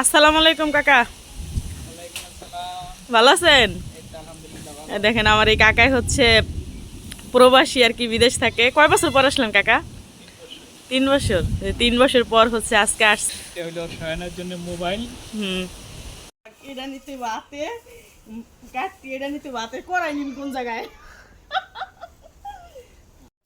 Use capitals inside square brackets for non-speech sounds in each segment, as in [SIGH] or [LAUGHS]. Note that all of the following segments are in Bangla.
আসসালামু আলাইকুম কাকা। ভালো আছেন? দেখেন আমার এই কাকাই হচ্ছে প্রবাসী আর কি বিদেশ থাকে। কয় বছর পর আসলেন কাকা? তিন বছর। তিন বছর পর হচ্ছে আজকে আসছে এটা হলো শয়নের জন্য মোবাইল। হুম। এটা নিতে বাতে কাটতি এটা নিতে বাতে করাই নিন কোন জায়গায়।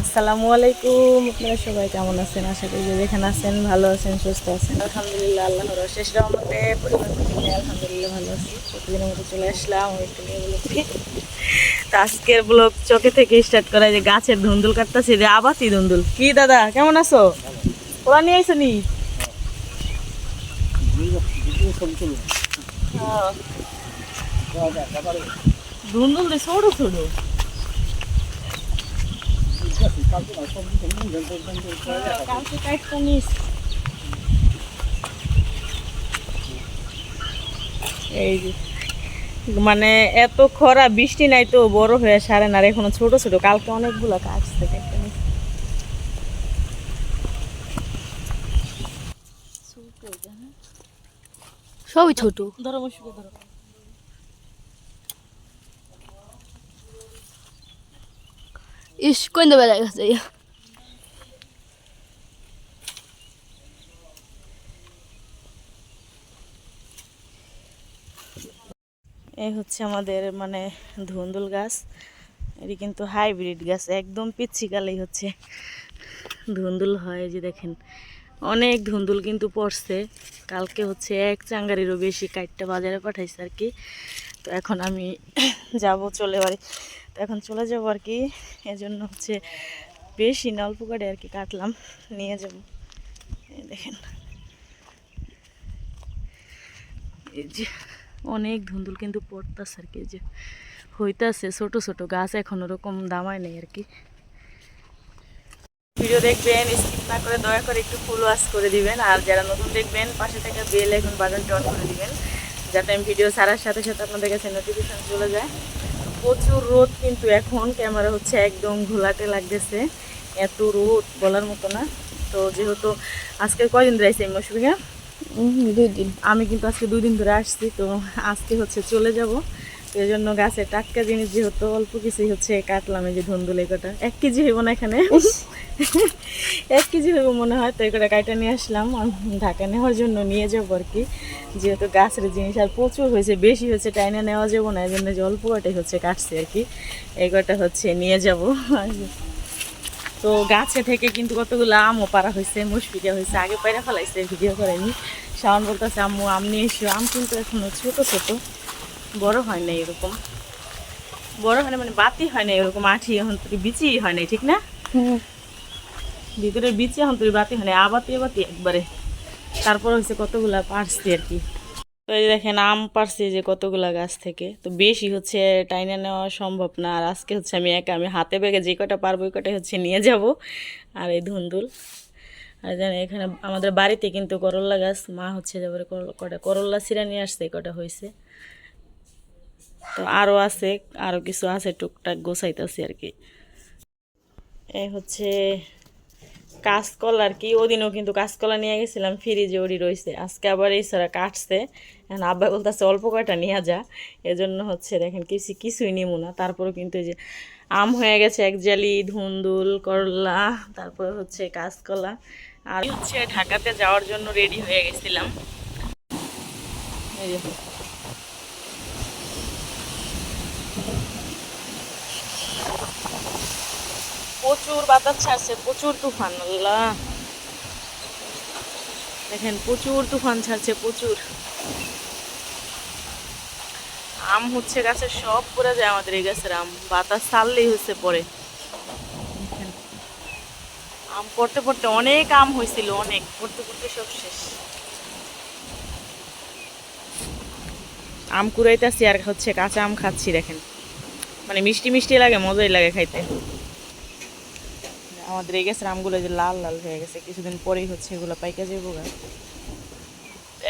আসসালামু আলাইকুম। আপনারা সবাই কেমন আছেন? আশা করি যেখানে আছেন ভালো আছেন, সুস্থ আছেন। আলহামদুলিল্লাহ, আল্লাহর শেষ রহমতে আলহামদুলিল্লাহ ভালো আছি। প্রতিদিনের মতো চলে আসলাম তো আজকের ব্লগ চোখে থেকে স্টার্ট করা যে গাছের ধুন্দুল কাটতেছি, যে আবাতি ধুন্দুল। কি দাদা, কেমন আছো? ওরা নিয়ে আইসো নি। ধুন্দুল ছোট ছোট কালকে কাটটা নিস এই যে মানে এত খরা বৃষ্টি নাই তো বড় হয়ে সারে না আর এখনও ছোট ছোট কালকে অনেকগুলো কাটছে কাটটা নিস সবই ছোট। ধরো ধরো। ইস কোন বেলা গেছে এই হচ্ছে আমাদের মানে ধুন্দুল গাছ। এটি কিন্তু হাইব্রিড গাছ, একদম পিচ্ছি কালেই হচ্ছে। ধুন্দুল হয় যে দেখেন। অনেক ধুন্দুল কিন্তু পড়ছে। কালকে হচ্ছে এক চাঙ্গারিরও বেশি কাইটটা বাজারে পাঠাইছে আর কি। তো এখন আমি যাব, চলে বাড়ি। তো এখন চলে যাব আর কি। এজন্য হচ্ছে বেশি না, অল্প করে আর কি কাটলাম। নিয়ে যাব। দেখেন। এই যে অনেক ধুন্দুল কিন্তু পড়তাছে আর কি যে হইতাছে। ছোট ছোট গাছ এখন ওরকম দামায় নেই আর কি। ভিডিও দেখবেন, স্কিপ না করে দয়া করে একটু ফুল ওয়াশ করে দিবেন। আর যারা নতুন দেখবেন, পাশে থেকে বেল এখন বাটনটি অন করে দিবেন। যাতে আমি ভিডিও ছাড়ার সাথে সাথে আপনাদের কাছে নোটিফিকেশন চলে যায়। প্রচুর রোদ কিন্তু এখন ক্যামেরা হচ্ছে একদম ঘোলাটে লাগতেছে। এত রোদ বলার মতো না। তো যেহেতু আজকে কয়দিন ধরে আসছে মৌসুমিকা দুই দিন। আমি কিন্তু আজকে দুই দিন ধরে আসছি তো আজকে হচ্ছে চলে যাব। তো এই জন্য গাছে টাটকা জিনিস যেহেতু অল্প কিছুই হচ্ছে কাটলাম এই যে ধন্দুল কটা। এক কেজি হইব না এখানে। এক কেজি হইব মনে হয়, তো কটা কাইটা নিয়ে আসলাম। ঢাকা নেওয়ার জন্য নিয়ে যাব আর কি। যেহেতু গাছের জিনিস আর প্রচুর হয়েছে, বেশি হয়েছে, টাইনে নেওয়া যাব না এই জন্য যে অল্প কটাই হচ্ছে কাটছে আর কি। এই কটা হচ্ছে নিয়ে যাব। তো গাছে থেকে কিন্তু কতগুলো আমও পারা হয়েছে, মুশফিকা হয়েছে, আগে পায়রা ফেলাইছে, ভিডিও করেনি শাওন বলতেছে, আম্মু, আম নিয়ে এসো। আম কিন্তু এখনও ছোটো ছোটো। বড় হয় না এরকম। বড় হয় না মানে বাতি হয় না এরকম, আঠি এখন বিচি হয় না ঠিক না? ভিতরে বিচি এখন তুই বাতি হয় আবাতি আবাতি একবারে। তারপর হচ্ছে কতগুলা পারছি আর কি। তো এই দেখেন, আম পারছি যে কতগুলা গাছ থেকে। তো বেশি হচ্ছে টাইনে নেওয়া সম্ভব না, আর আজকে হচ্ছে আমি একা, আমি হাতে বেগে যে কটা পারব ওই কটাই হচ্ছে নিয়ে যাব। আর এই ধুন্দুল। আর জানি এখানে আমাদের বাড়িতে কিন্তু করল্লা গাছ, মা হচ্ছে যাবার কটা করল্লা সিরা নিয়ে আসছে কটা হয়েছে তো আরও আছে আরও কিছু আছে, টুকটাক গোছাইতেছি আর কি। এই হচ্ছে কাঁচকলা আর কি, ওদিনও কিন্তু কাঁচকলা নিয়ে গেছিলাম, ফ্রিজে ওরি রয়েছে আজকে আবার এই সারা কাটছে। এখন আব্বা বলতেছে, অল্প কয়টা নিয়ে যা। এজন্য হচ্ছে দেখেন কিছু, কিছুই নিমু না। তারপরে কিন্তু যে আম হয়ে গেছে, এক জালি, ধুন্দুল, করলা, তারপরে হচ্ছে কাঁচকলা। আর হচ্ছে ঢাকাতে যাওয়ার জন্য রেডি হয়ে গেছিলাম। এই প্রচুর বাতাস ছাড়ছে, প্রচুর তুফান দেখেন, প্রচুর তুফান ছাড়ছে, প্রচুর। আম হচ্ছে গাছে, সব পড়ে যায় আমাদের এই গাছের আম। বাতাস ছাড়লেই হচ্ছে পরে। আম পড়তে পড়তে অনেক আম হয়েছিল অনেক। পড়তে পড়তে সব শেষ। আম কুড়াইতেছি আর হচ্ছে কাঁচা আম খাচ্ছি, দেখেন। মানে মিষ্টি মিষ্টি লাগে, মজাই লাগে খাইতে। আমাদের এই গেছে আমগুলো যে লাল লাল হয়ে গেছে। কিছুদিন পরেই হচ্ছে এগুলো পাইকা যাব গা।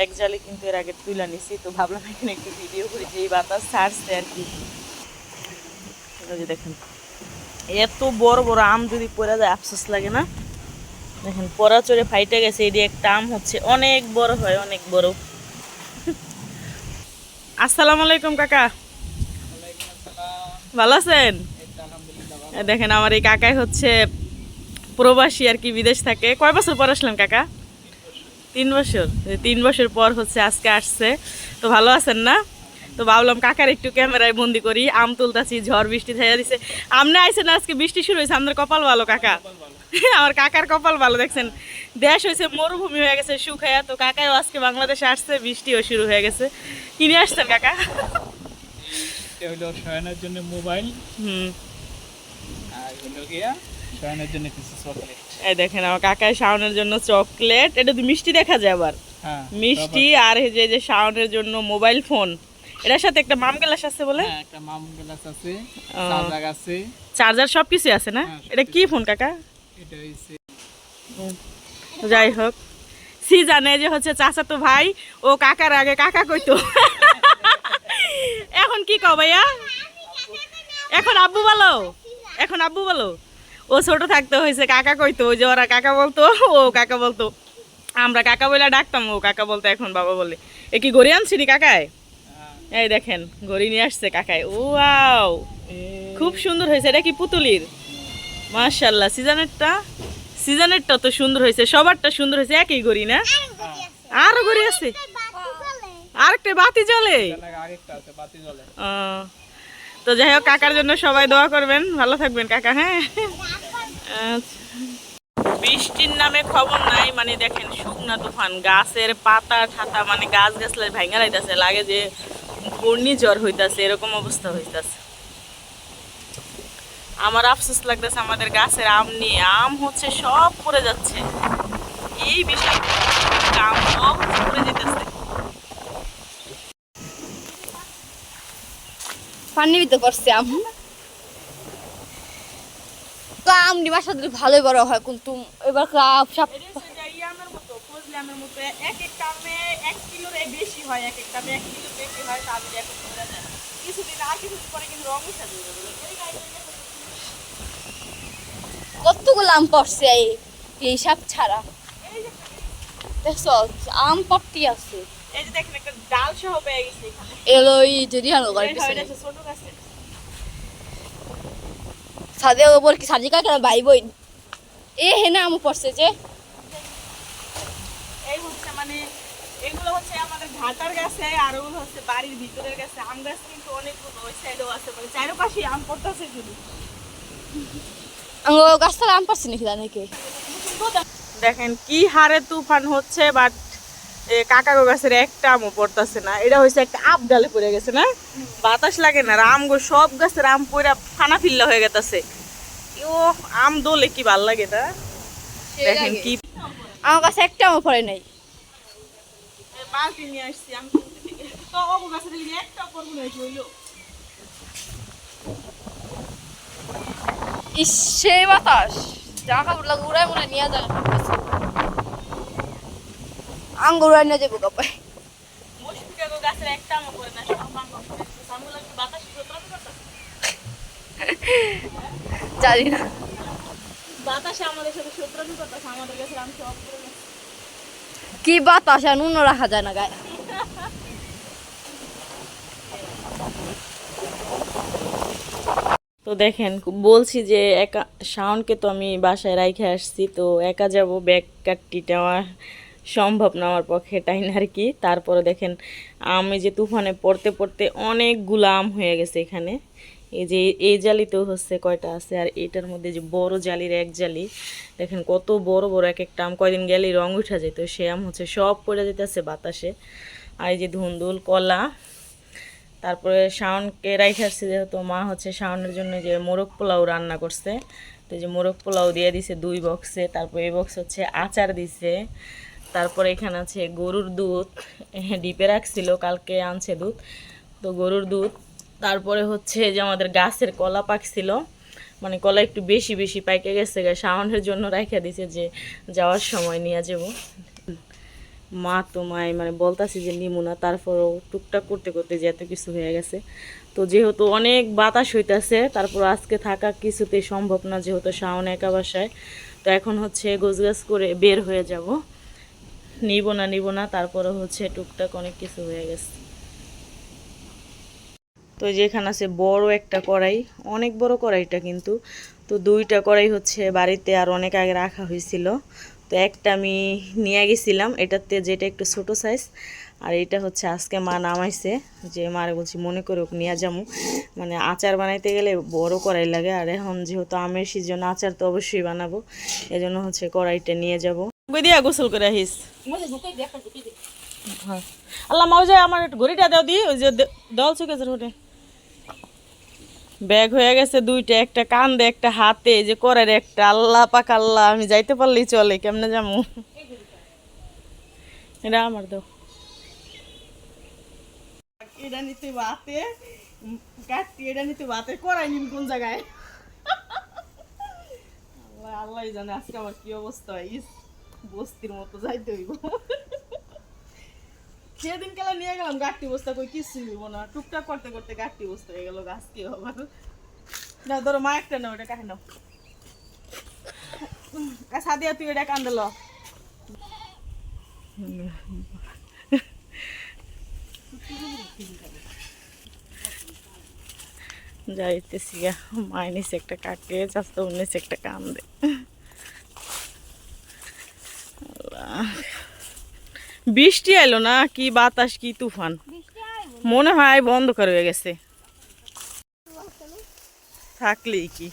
এক জালে কিন্তু এর আগে তুলে নিছি তো ভাবলাম এখানে একটু ভিডিও করি যে এই বাতাস ছাড়ছে আর কি। যে দেখেন এত বড় বড় আম যদি পড়ে যায় আফসোস লাগে না। দেখেন পড়া চড়ে ফাইটে গেছে এটি একটা আম হচ্ছে অনেক বড় হয় অনেক বড়। আসসালামু আলাইকুম কাকা। ভালো আছেন? দেখেন আমার এই কাকাই হচ্ছে প্রবাসী আর কি বিদেশ থাকে। কয় বছর পর আসলেন কাকা? তিন বছর। তিন বছর পর হচ্ছে আজকে আসছে। তো ভালো আছেন না? তো ভাবলাম কাকার একটু ক্যামেরায় বন্দি করি। আম তুলতাছি ঝড় বৃষ্টি থাইয়া দিছে। আমনে আইসেন আজকে বৃষ্টি শুরু হয়েছে। আমাদের কপাল ভালো কাকা। [LAUGHS] আমার কাকার কপাল ভালো দেখছেন? দেশ হয়েছে মরুভূমি হয়ে গেছে শুকায়া তো কাকাও আজকে বাংলাদেশে আসছে বৃষ্টিও শুরু হয়ে গেছে। কিনে আসছেন কাকা? এটা হলো শয়নের জন্য মোবাইল। হুম। আর হলো গিয়া শয়নের জন্য কিছু চকলেট এই দেখেন আমার কাকায় শাওনের জন্য চকলেট এটা তো মিষ্টি দেখা যায় আবার। হ্যাঁ মিষ্টি আর এই যে যে শাওনের জন্য মোবাইল ফোন এটার সাথে একটা মাম গ্লাস আছে বলে? হ্যাঁ একটা মাম গ্লাস আছে চার্জার আছে। চার্জার সব কিছু আছে না? হ্যাঁ, এটা কি ফোন কাকা? এটা হইছে যাই হোক সি জানে যে হচ্ছে চাচা তো ভাই ও কাকার আগে কাকা কইতো। এখন কি কও ভাইয়া? এখন আব্বু বলো? এখন আব্বু বলো? ও ছোট থাকতে হয়েছে কাকা কইতো ওই যে ওরা কাকা বলতো ও কাকা বলতো আমরা কাকা বলে ডাকতাম ও কাকা বলতো এখন বাবা বলে। এ কি গড়ি আনছিনি কাকায়? হ্যাঁ, এই দেখেন গড়ি নিয়ে আসছে কাকায় ওয়াও! খুব সুন্দর হয়েছে এটা কি পুতুলির? মাশাল্লাহ সিজনেরটা সিজনেরটা তো সুন্দর হয়েছে সবারটা সুন্দর হয়েছে একই গড়ি না? আরও গড়ি আছে? আরেকটা বাতি জ্বলে। আরেকটা আছে বাতি জ্বলে। ও, তো যাই হোক, কাকার জন্য সবাই দোয়া করবেন। ভালো থাকবেন, কাকা হ্যাঁ? আচ্ছা। বৃষ্টির নামে খবর নাই মানে দেখেন শুকনা তুফান, গাছের পাতা ঠাতা মানে গাছ গাছলে ভাঙা লাইতেছে, লাগে যে ঘূর্ণিঝড় হইতাছে, এরকম অবস্থা হইতাছে। আমার আফসোস লাগতেছে আমাদের গাছের আম নিয়ে, আম হচ্ছে সব পড়ে যাচ্ছে। এই বিষয় আম সব পড়ে যেতেছে পানি দিতে পারছি আম। তো নিবার সাথে ভালোই বড় হয় কিন্তু এবার কাপ দেখো। কতগুলো আম পড়ছে এই সব ছাড়া। দেখছ আম পড়তি আছে। এই যে দেখেন একটা ডাল সহ পেয়ে গেছে এখানে। এলো এই যদি হয়, এটা হচ্ছে ছোট গাছে। সাদে ওপর কি সাজি কাকে ভাই বোন এ হেনা আম পড়ছে যে। এই হচ্ছে মানে এগুলো হচ্ছে আমাদের ঘাটার গাছে আর ওগুলো হচ্ছে বাড়ির ভিতরের গাছে। আম গাছ কিন্তু অনেকগুলো ওই সাইডেও আছে মানে চারপাশে আম পড়তেছে শুধু। আমি গাছতলা আম পড়ছে নাকি নাকি দেখেন কি হারে তুফান হচ্ছে বাট কাকাগো গাছের একটা আমও পড়তেছে না। এটা হয়েছে একটা আপ ডালে পড়ে গেছে না? বাতাস লাগে না আমগো সব গাছের আম পড়া ফানা ফিল্লা হয়ে গেছে ও আম দোলে কি ভালো লাগে না দেখেন কি আমার কাছে একটা আমও পড়ে নাই। বালতি নিয়ে আসছি আম তো ওগো গাছের একটা করব না হইল। ইস সেই বাতাস। জামা কাপড় লাগে উড়াই মনে নিয়ে যায় বাতাস প্রতিরোধ করতেছে জানি না। কি বাতাস নুন রাখা যায় না গায়ে। তো দেখেন, বলছি যে একা শাওনকে তো আমি বাসায় রাইখে আসছি, তো একা যাব ব্যাগ কাটটি নেওয়া সম্ভব না আমার পক্ষে, তাই না আর কি? তারপরে দেখেন, আমি যে তুফানে পড়তে পড়তে অনেকগুলো আম হয়ে গেছে এখানে। এই যে, এই জালিতেও হচ্ছে কয়টা আছে, আর এটার মধ্যে যে বড় জালির এক জালি, দেখেন কত বড় বড় এক একটা আম। কয়দিন গেলেই রং উঠা যেত সে আম হচ্ছে সব পড়ে যেতেছে বাতাসে। আর এই যে ধুন্দুল, কলা, তারপরে শাওনকে রাইখে আসছে যেহেতু মা হচ্ছে শাওনের জন্য যে মোরগ পোলাও রান্না করছে। তো যে মোরগ পোলাও দিয়ে দিছে দুই বক্সে তারপরে এই বক্স হচ্ছে আচার দিছে। তারপরে এখানে আছে গরুর দুধ, [LAUGHS] ডিপে রাখছিল, কালকে আনছে দুধ। তো গরুর দুধ, তারপরে হচ্ছে যে আমাদের গাছের কলা পাকছিল। মানে কলা একটু বেশি বেশি পাইকে গেছে শাওনের জন্য রাইখা দিছে যে যাওয়ার সময় নিয়ে যাব। মা তো মাই মানে বলতাছি যে নিমু না, তারপরও টুকটাক করতে করতে যে এত কিছু হয়ে গেছে। তো যেহেতু অনেক বাতাস হইতাছে তারপর আজকে থাকা কিছুতেই সম্ভব না, যেহেতু শাওন একা বাসায়। তো এখন হচ্ছে গোছগাছ করে বের হয়ে যাব। নিব না নিব না, তারপরে হচ্ছে টুকটাক অনেক কিছু হয়ে গেছে। তো যেখানে আছে বড় একটা কড়াই, অনেক বড় কড়াইটা কিন্তু। তো দুইটা কড়াই হচ্ছে বাড়িতে আর অনেক আগে রাখা হয়েছিল। তো একটা আমি নিয়ে গেছিলাম, এটাতে যেটা একটু ছোট সাইজ আর এটা হচ্ছে আজকে মা নামাইছে, যে মারে বলছি মনে করে ওকে নিয়ে যাব মানে আচার বানাইতে গেলে বড় কড়াই লাগে, আর এখন যেহেতু আমের সিজন আচার তো অবশ্যই বানাবো। এজন্য হচ্ছে কড়াইটা নিয়ে যাব। দিয়া গোসল করে আহিস হ্যাঁ। আল্লাহ মাও যায় আমার একটু ঘড়িটা দাও দি ওই যে দে- দেওয়াল চুকেছে ওঠে ব্যাগ হয়ে গেছে দুইটা একটা কান্দে একটা হাতে যে করার একটা। আল্লাহ পাক আল্লাহ আমি যাইতে পারলেই চলে কেমনে যাব এটা আমার দাও। এটা নিতে বাতে কাটতি এটা নিতে বাতে করাই নিন কোন জায়গায়? আল্লাহ আল্লাহ জানে আজকে আমার কি অবস্থা ইস। বস্তির মতো যাইতে হইব। সেদিন কেলা নিয়ে গেলাম গাঠটি বস্তা কই কিছু নিব না। টুকটাক করতে করতে গাঠটি বস্তা হয়ে গেল গাছ কি আবার। না, ধরো মা একটা নাও, এটা কাহে নাও। সাদিয়া, তুই এটা কান্দল যাইতেছি মায় নিচে একটা কাকে চাস্তো নিচে একটা কান্দে। বৃষ্টি এলো না কি বাতাস কি তুফান? মনে হয় বন্ধকার হয়ে গেছে। থাকলেই কি?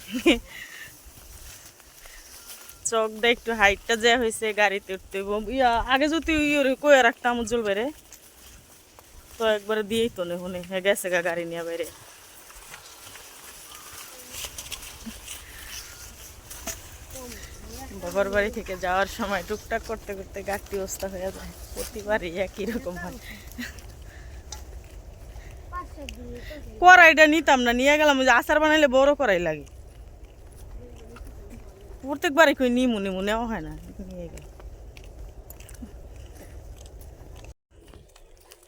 চোখটা একটু হাইটটা যা হয়েছে গাড়িতে উঠতে ইয়া আগে যদি কয়ে রাখতাম উজ্জ্বল বেড়ে তো একবারে দিয়েই তো নে। হুনে হে গেছে গা গাড়ি নিয়ে বাইরে। বাবার বাড়ি থেকে যাওয়ার সময় টুকটাক করতে করতে গাড়ি অবস্থা হয়ে যায়। প্রতিবারই একই রকম হয়। কড়াইটা নিতাম না নিয়ে গেলাম যে আচার বানাইলে বড় কড়াই লাগে। প্রত্যেকবারই কই নিমু নিমু নেওয়া হয় না নিয়ে গেল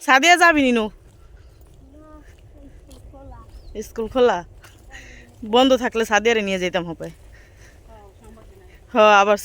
সাদিয়া যাবি নিনু? স্কুল খোলা। বন্ধ থাকলে সাদিয়ারে নিয়ে যেতাম হবে আবার